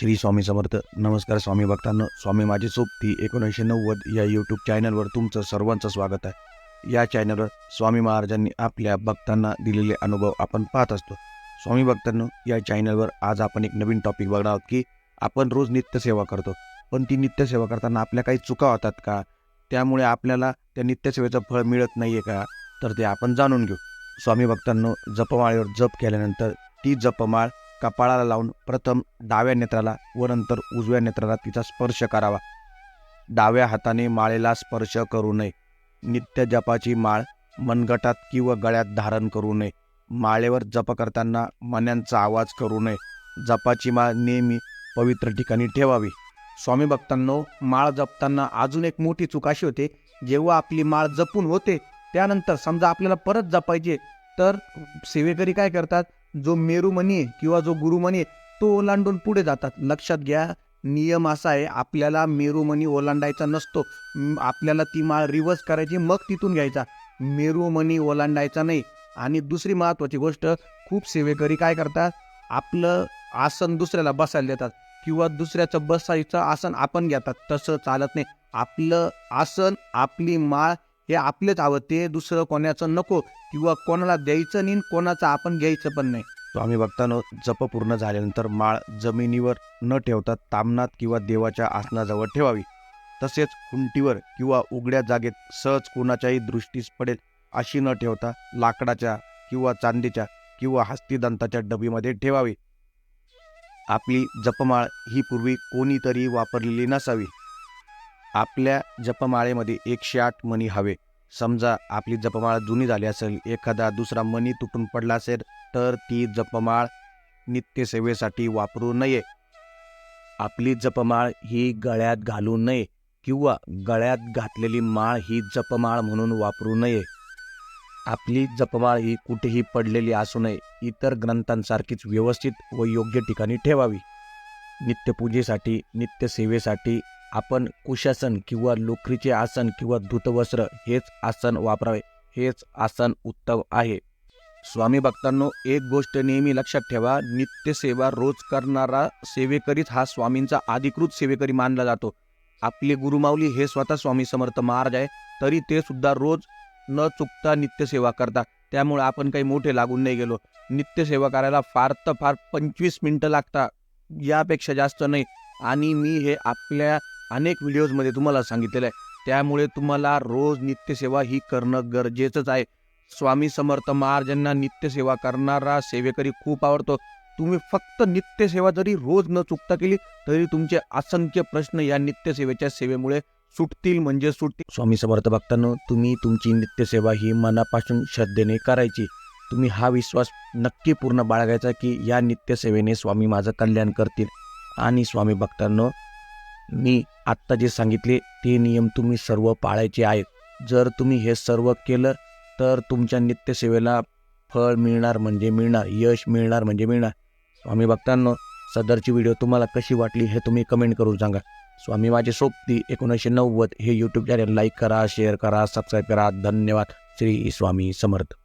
श्री स्वामी समर्थ. नमस्कार स्वामी भक्तांनो. स्वामी माझी सोबती एकोणीसशे नव्वद या यूट्यूब चॅनलवर तुमचं सर्वांचं स्वागत आहे. या चॅनलवर स्वामी महाराजांनी आपल्या भक्तांना दिलेले अनुभव आपण पाहत असतो. स्वामी भक्तांनो या चॅनलवर आज आपण एक नवीन टॉपिक बघणार आहोत की आपण रोज नित्यसेवा करतो. पण ती नित्यसेवा करताना आपल्या काही चुका होतात का? त्यामुळे आपल्याला त्या नित्यसेवेचं फळ मिळत नाही आहे का? तर ते आपण जाणून घेऊ. स्वामी भक्तांनो जपमाळेवर जप केल्यानंतर ती जपमाळ कपाळाला लावून प्रथम डाव्या नेत्राला व नंतर उजव्या नेत्राला तिचा स्पर्श करावा. डाव्या हाताने माळेला स्पर्श करू नये. नित्य जपाची माळ मनगटात किंवा गळ्यात धारण करू नये. माळेवर जप करताना मण्यांचा आवाज करू नये. जपाची माळ नेहमी पवित्र ठिकाणी ठेवावी. स्वामी भक्तांनो माळ जपताना अजून एक मोठी चूक अशी होते जेव्हा आपली माळ जपून होते त्यानंतर समजा आपल्याला परत जपायचे तर सेवेकरी काय करतात? जो मेरू आहे किंवा जो गुरुमणी आहे तो ओलांडून पुढे जातात. लक्षात घ्या नियम असा आहे आपल्याला मेरुमणी ओलांडायचा नसतो. आपल्याला ती माळ रिव्हर्स करायची मग तिथून घ्यायचा. मेरुमणी ओलांडायचा नाही. आणि दुसरी महत्त्वाची गोष्ट खूप सेवेकरी काय करतात? आपलं आसन दुसऱ्याला बसायला देतात. किंवा दुसऱ्याचं बसायचं आसन आपण घेतात. तसं चालत नाही. आपलं आसन आपली माळ हे आपलेच हवं ते दुसरं कोणाचं नको किंवा कोणाला द्यायचं नाही कोणाचं आपण घ्यायचं पण नाही. स्वामी बघताना जप पूर्ण झाल्यानंतर माळ जमिनीवर न ठेवता तामनात किंवा देवाच्या आसनाजवळ ठेवावी. तसेच खुंटीवर किंवा उघड्या जागेत सहज कोणाच्याही दृष्टीस पडेल अशी न ठेवता लाकडाच्या किंवा चांदीच्या किंवा हस्तिदंताच्या डबीमध्ये ठेवावी. आपली जपमाळ ही पूर्वी कोणीतरी वापरलेली नसावी. आपल्या जपमाळेमध्ये एकशे आठ मणी हवे. समजा आपली जपमाळ जुनी झाली असेल एखादा दुसरा मणी तुटून पडला असेल तर ती जपमाळ नित्यसेवेसाठी वापरू नये. आपली जपमाळ ही गळ्यात घालू नये किंवा गळ्यात घातलेली माळ ही जपमाळ म्हणून वापरू नये. आपली जपमाळ ही कुठेही पडलेली असू नये इतर ग्रंथांसारखीच व्यवस्थित व योग्य ठिकाणी ठेवावी. नित्यपूजेसाठी नित्यसेवेसाठी आपण कुशासन किंवा लोकरीचे आसन किंवा धुतवस्त्र हेच आसन वापरावे हेच आसन उत्तम आहे. स्वामी भक्तांनो एक गोष्ट नेहमी लक्षात ठेवा नित्यसेवा रोज करणारा सेवेकरीच हा स्वामींचा अधिकृत सेवेकरी मानला जातो. आपले गुरुमाऊली हे स्वतः स्वामी समर्थ महाराज आहे तरी ते सुद्धा रोज न चुकता नित्यसेवा करतात. त्यामुळे आपण काही मोठे लागून नाही गेलो. नित्यसेवा करायला फार तर फार पंचवीस मिनटं लागतात यापेक्षा जास्त नाही. आणि मी हे आपल्या अनेक व्हिडिओजमध्ये तुम्हाला सांगितलेलं आहे. त्यामुळे तुम्हाला रोज नित्यसेवा ही करणं गरजेचंच आहे. स्वामी समर्थ महाराजांना नित्यसेवा करणारा सेवेकरी खूप आवडतो. तुम्ही फक्त नित्यसेवा जरी रोज न चुकता केली तरी तुमचे असंख्य प्रश्न या नित्यसेवेच्या सेवेमुळे सुटतील म्हणजे सुटतील. स्वामी समर्थ भक्तांनो तुम्ही तुमची नित्यसेवा ही मनापासून श्रद्धेने करायची. तुम्ही हा विश्वास नक्की पूर्ण बाळगायचा की या नित्यसेवेने स्वामी माझं कल्याण करतील. आणि स्वामी भक्तांनो मी आत्ता जे सांगितले ते नियम तुम्ही सर्व पाळायचे आहेत. जर तुम्ही हे सर्व केलं तर तुमच्या नित्यसेवेला फळ मिळणार म्हणजे मिळणार यश मिळणार म्हणजे मिळणार. स्वामी भक्तांनो सदरची व्हिडिओ तुम्हाला कशी वाटली हे तुम्ही कमेंट करून सांगा. स्वामी माझे सोबती एकोणीसशे नव्वद हे यूट्यूब चॅनल लाईक करा शेअर करा सबस्क्राईब करा. धन्यवाद. श्री स्वामी समर्थ.